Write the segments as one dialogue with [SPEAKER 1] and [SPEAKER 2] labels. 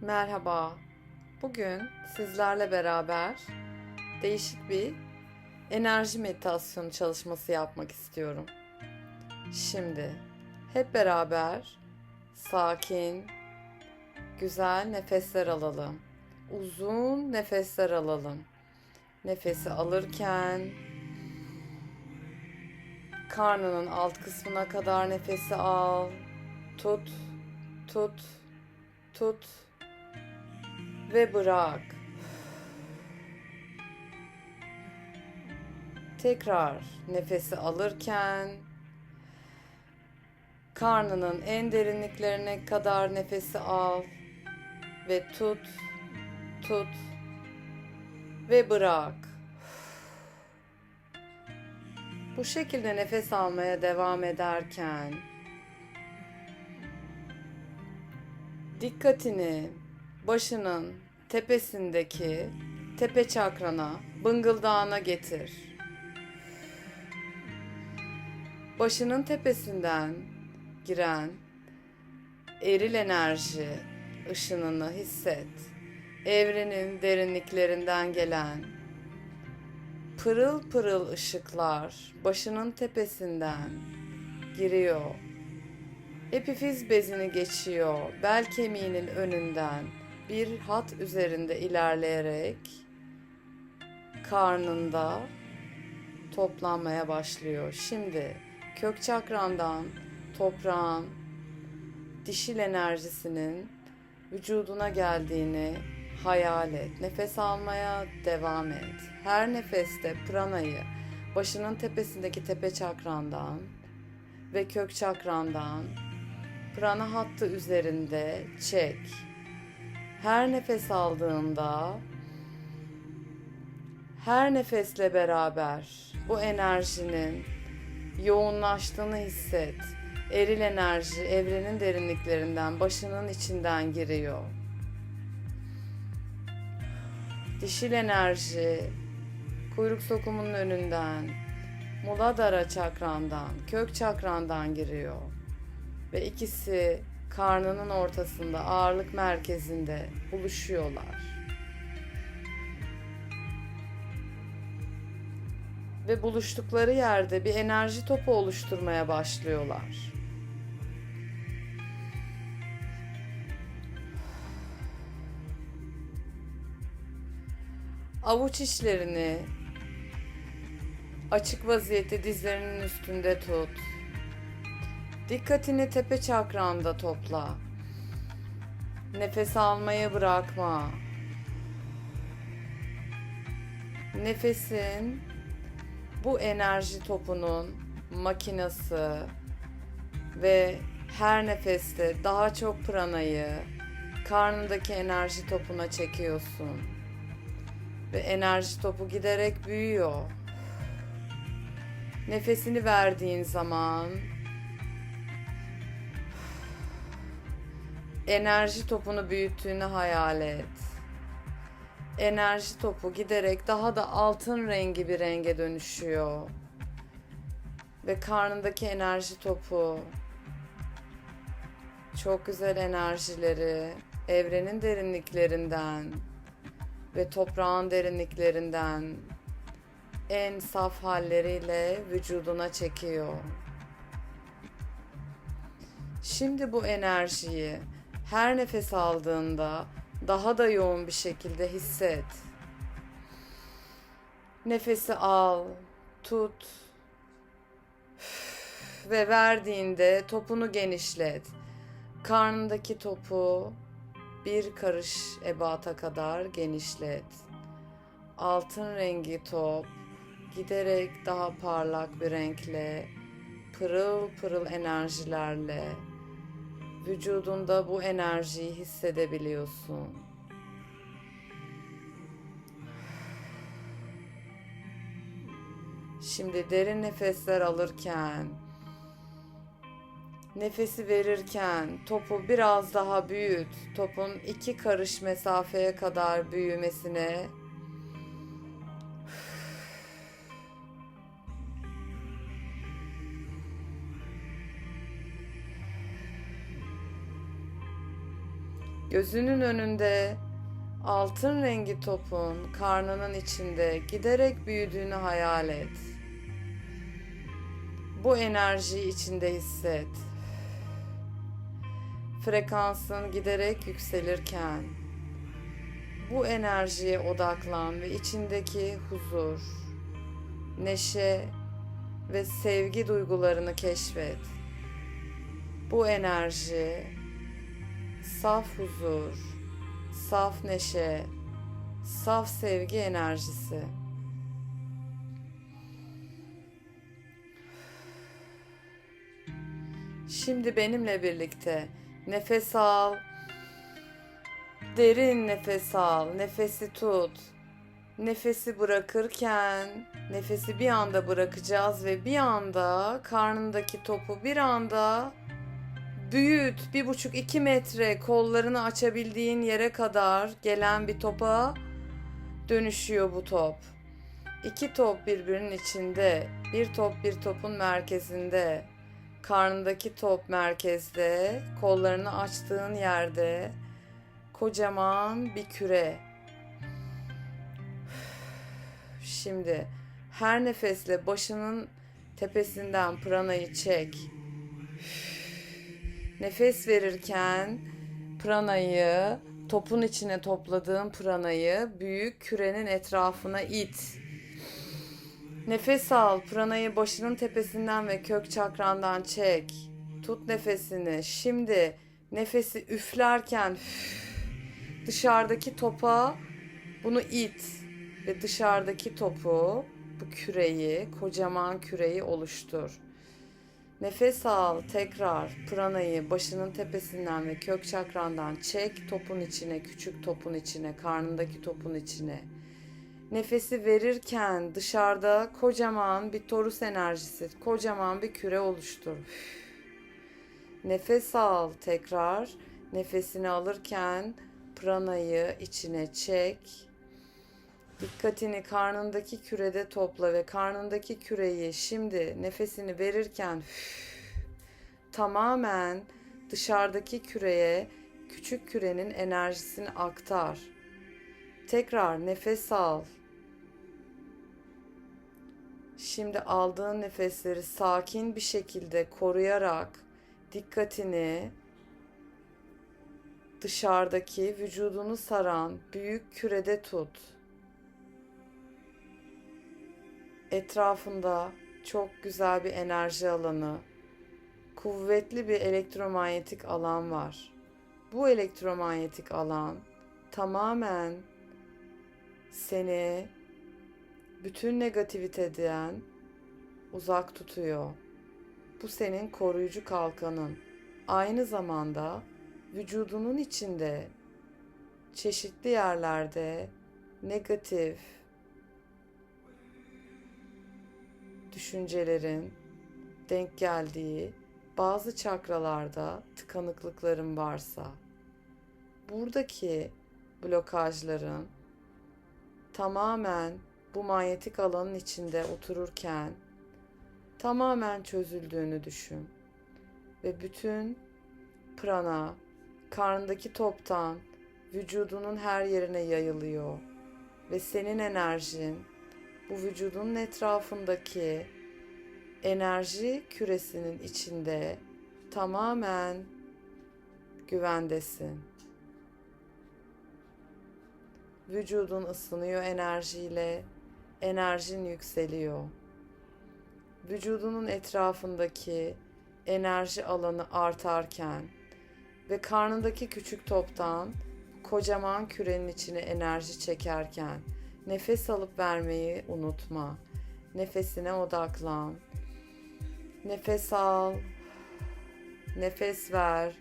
[SPEAKER 1] Merhaba. Bugün sizlerle beraber değişik bir enerji meditasyonu çalışması yapmak istiyorum. Şimdi hep beraber sakin, güzel nefesler alalım. Uzun nefesler alalım. Nefesi alırken karnının alt kısmına kadar nefesi al. Tut, tut, tut ve bırak. Tekrar nefesi alırken karnının en derinliklerine kadar nefesi al ve tut, tut ve bırak. Bu şekilde nefes almaya devam ederken dikkatini başının tepesindeki tepe çakrana, bıngıldağına getir. Başının tepesinden giren eril enerji ışınını hisset. Evrenin derinliklerinden gelen pırıl pırıl ışıklar başının tepesinden giriyor. Epifiz bezini geçiyor. Bel kemiğinin önünden bir hat üzerinde ilerleyerek karnında toplanmaya başlıyor. Şimdi kök çakrandan toprağın dişil enerjisinin vücuduna geldiğini hayal et. Nefes almaya devam et. Her nefeste pranayı başının tepesindeki tepe çakrandan ve kök çakrandan prana hattı üzerinde çek. Her nefes aldığında her nefesle beraber bu enerjinin yoğunlaştığını hisset. Eril enerji evrenin derinliklerinden, başının içinden giriyor. Dişil enerji kuyruk sokumunun önünden, Muladhara çakrandan, kök çakrandan giriyor. Ve ikisi karnının ortasında, ağırlık merkezinde buluşuyorlar. Ve buluştukları yerde bir enerji topu oluşturmaya başlıyorlar. Avuç içlerini açık vaziyette dizlerinin üstünde tut. Dikkatini tepe çakranda topla. Nefes almayı bırakma. Nefesin bu enerji topunun makinası ve her nefeste daha çok pranayı karnındaki enerji topuna çekiyorsun. Ve enerji topu giderek büyüyor. Nefesini verdiğin zaman enerji topunu büyüttüğünü hayal et. Enerji topu giderek daha da altın rengi bir renge dönüşüyor. Ve karnındaki enerji topu çok güzel enerjileri evrenin derinliklerinden ve toprağın derinliklerinden en saf halleriyle vücuduna çekiyor. Şimdi bu enerjiyi her nefes aldığında daha da yoğun bir şekilde hisset. Nefesi al, tut ve verdiğinde topunu genişlet. Karnındaki topu bir karış ebata kadar genişlet. Altın rengi top giderek daha parlak bir renkle, pırıl pırıl enerjilerle vücudunda bu enerjiyi hissedebiliyorsun. Şimdi derin nefesler alırken nefesi verirken topu biraz daha büyüt. Topun iki karış mesafeye kadar büyümesine Gözünün önünde altın rengi topun karnının içinde giderek büyüdüğünü hayal et. Bu enerjiyi içinde hisset. Frekansın giderek yükselirken bu enerjiye odaklan ve içindeki huzur, neşe ve sevgi duygularını keşfet. Bu enerji saf huzur, saf neşe, saf sevgi enerjisi. Şimdi benimle birlikte nefes al. Derin nefes al. Nefesi tut. Nefesi bırakırken nefesi bir anda bırakacağız ve bir anda karnındaki topu bir anda büyüt. Bir buçuk iki metre kollarını açabildiğin yere kadar gelen bir topa dönüşüyor bu top. İki top birbirinin içinde. Bir top bir topun merkezinde. Karnındaki top merkezde. Kollarını açtığın yerde kocaman bir küre. Şimdi her nefesle başının tepesinden pranayı çek. Nefes verirken pranayı topun içine topladığın pranayı büyük kürenin etrafına it. Nefes al, pranayı başının tepesinden ve kök çakrandan çek. Tut nefesini. Şimdi nefesi üflerken üf, dışarıdaki topa bunu it ve dışarıdaki topu, bu küreyi, kocaman küreyi oluştur. Nefes al tekrar pranayı başının tepesinden ve kök çakrandan çek topun içine, küçük topun içine, karnındaki topun içine. Nefesi verirken dışarıda kocaman bir torus enerjisi, kocaman bir küre oluştur. Nefes al tekrar. Nefesini alırken pranayı içine çek. Dikkatini karnındaki kürede topla ve karnındaki küreyi şimdi nefesini verirken tamamen dışarıdaki küreye küçük kürenin enerjisini aktar. Tekrar nefes al. Şimdi aldığın nefesleri sakin bir şekilde koruyarak dikkatini dışarıdaki vücudunu saran büyük kürede tut. Etrafında çok güzel bir enerji alanı, kuvvetli bir elektromanyetik alan var. Bu elektromanyetik alan tamamen seni bütün negativiteden uzak tutuyor. Bu senin koruyucu kalkanın. Aynı zamanda vücudunun içinde çeşitli yerlerde negatif düşüncelerin denk geldiği bazı çakralarda tıkanıklıkların varsa buradaki blokajların tamamen bu manyetik alanın içinde otururken tamamen çözüldüğünü düşün ve bütün prana karnındaki toptan vücudunun her yerine yayılıyor ve senin enerjin bu vücudun etrafındaki enerji küresinin içinde tamamen güvendesin. Vücudun ısınıyor enerjiyle, enerjin yükseliyor. Vücudunun etrafındaki enerji alanı artarken ve karnındaki küçük toptan kocaman kürenin içine enerji çekerken nefes alıp vermeyi unutma. Nefesine odaklan. Nefes al. Nefes ver.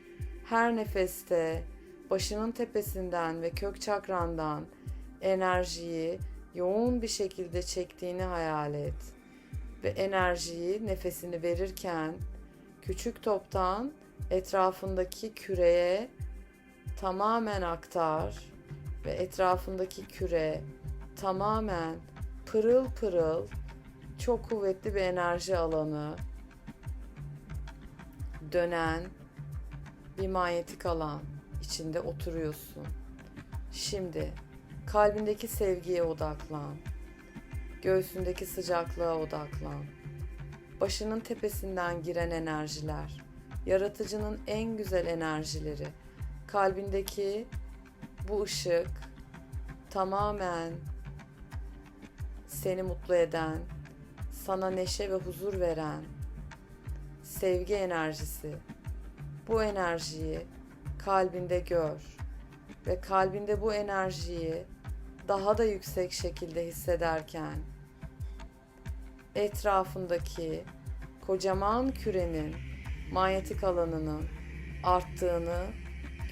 [SPEAKER 1] Her nefeste başının tepesinden ve kök çakrandan enerjiyi yoğun bir şekilde çektiğini hayal et. Ve enerjiyi nefesini verirken küçük toptan etrafındaki küreye tamamen aktar ve etrafındaki küre tamamen pırıl pırıl çok kuvvetli bir enerji alanı dönen bir manyetik alan. içinde oturuyorsun. Şimdi kalbindeki sevgiye odaklan. Göğsündeki sıcaklığa odaklan. Başının tepesinden giren enerjiler, yaratıcının en güzel enerjileri, kalbindeki bu ışık tamamen seni mutlu eden, sana neşe ve huzur veren sevgi enerjisi. Bu enerjiyi kalbinde gör ve kalbinde bu enerjiyi daha da yüksek şekilde hissederken etrafındaki kocaman kürenin manyetik alanının arttığını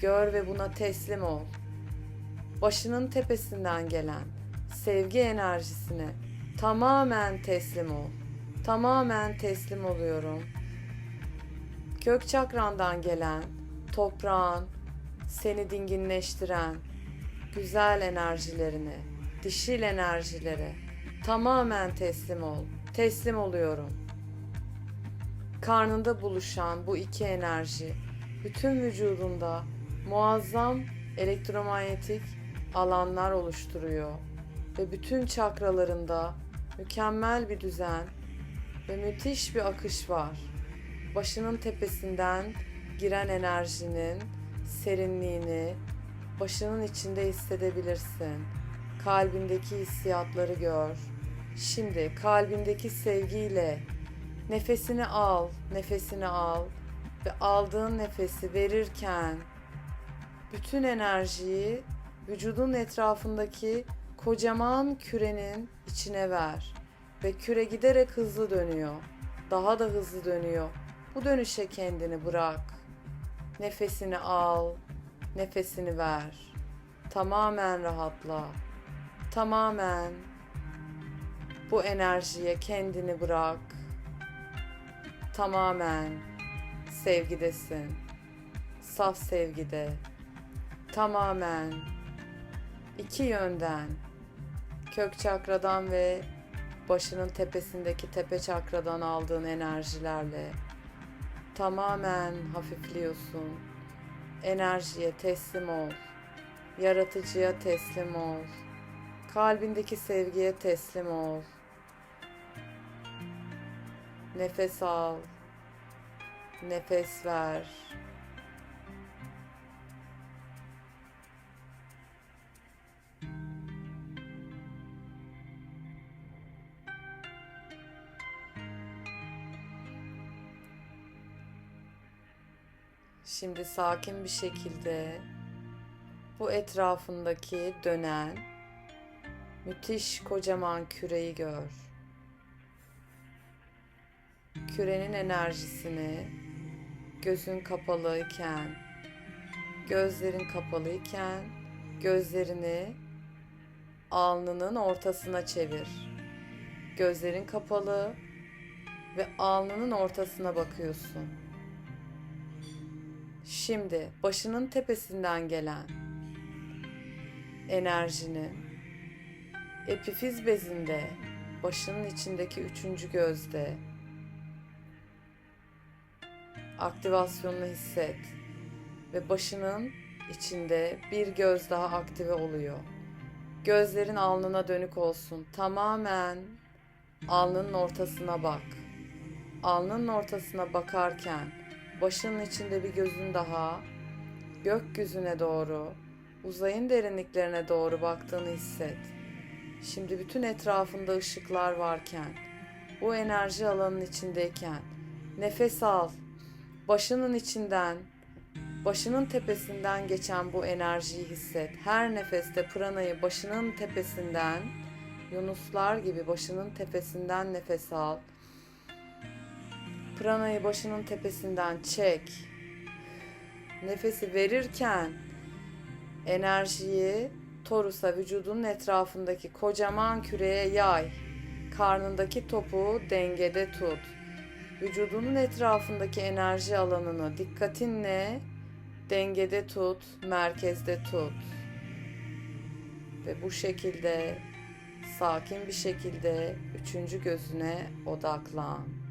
[SPEAKER 1] gör ve buna teslim ol. Başının tepesinden gelen sevgi enerjisine tamamen teslim ol. Tamamen teslim oluyorum. Kök çakrandan gelen toprağın seni dinginleştiren güzel enerjilerine, dişil enerjilere tamamen teslim ol. Teslim oluyorum. Karnında buluşan bu iki enerji bütün vücudunda muazzam elektromanyetik alanlar oluşturuyor ve bütün çakralarında mükemmel bir düzen ve müthiş bir akış var. Başının tepesinden giren enerjinin serinliğini başının içinde hissedebilirsin. Kalbindeki hissiyatları gör. Şimdi kalbindeki sevgiyle nefesini al, nefesini al ve aldığın nefesi verirken bütün enerjiyi vücudun etrafındaki kocaman kürenin içine ver ve küre giderek hızlı dönüyor. Daha da hızlı dönüyor. Bu dönüşe kendini bırak. Nefesini al, nefesini ver. Tamamen rahatla. Tamamen bu enerjiye kendini bırak. Tamamen sevgidesin. Saf sevgide. Tamamen iki yönden kök çakradan ve başının tepesindeki tepe çakradan aldığın enerjilerle tamamen hafifliyorsun. Enerjiye teslim ol. Yaratıcıya teslim ol. Kalbindeki sevgiye teslim ol. Nefes al. Nefes ver. Şimdi sakin bir şekilde bu etrafındaki dönen müthiş kocaman küreyi gör. Kürenin enerjisini gözün kapalıyken, gözlerin kapalıyken gözlerini alnının ortasına çevir. Gözlerin kapalı ve alnının ortasına bakıyorsun. Şimdi başının tepesinden gelen enerjini epifiz bezinde başının içindeki üçüncü gözde aktivasyonunu hisset ve başının içinde bir göz daha aktive oluyor. Gözlerin alnına dönük olsun. Tamamen alnının ortasına bak. Alnının ortasına bakarken başının içinde bir gözün daha gökyüzüne doğru, uzayın derinliklerine doğru baktığını hisset. Şimdi bütün etrafında ışıklar varken, bu enerji alanının içindeyken nefes al. Başının içinden, başının tepesinden geçen bu enerjiyi hisset. Her nefeste pranayı başının tepesinden, yunuslar gibi başının tepesinden nefes al. Pranayı başının tepesinden çek. Nefesi verirken enerjiyi torusa vücudunun etrafındaki kocaman küreye yay. Karnındaki topu dengede tut. Vücudunun etrafındaki enerji alanını dikkatinle dengede tut, merkezde tut. Ve bu şekilde sakin bir şekilde üçüncü gözüne odaklan.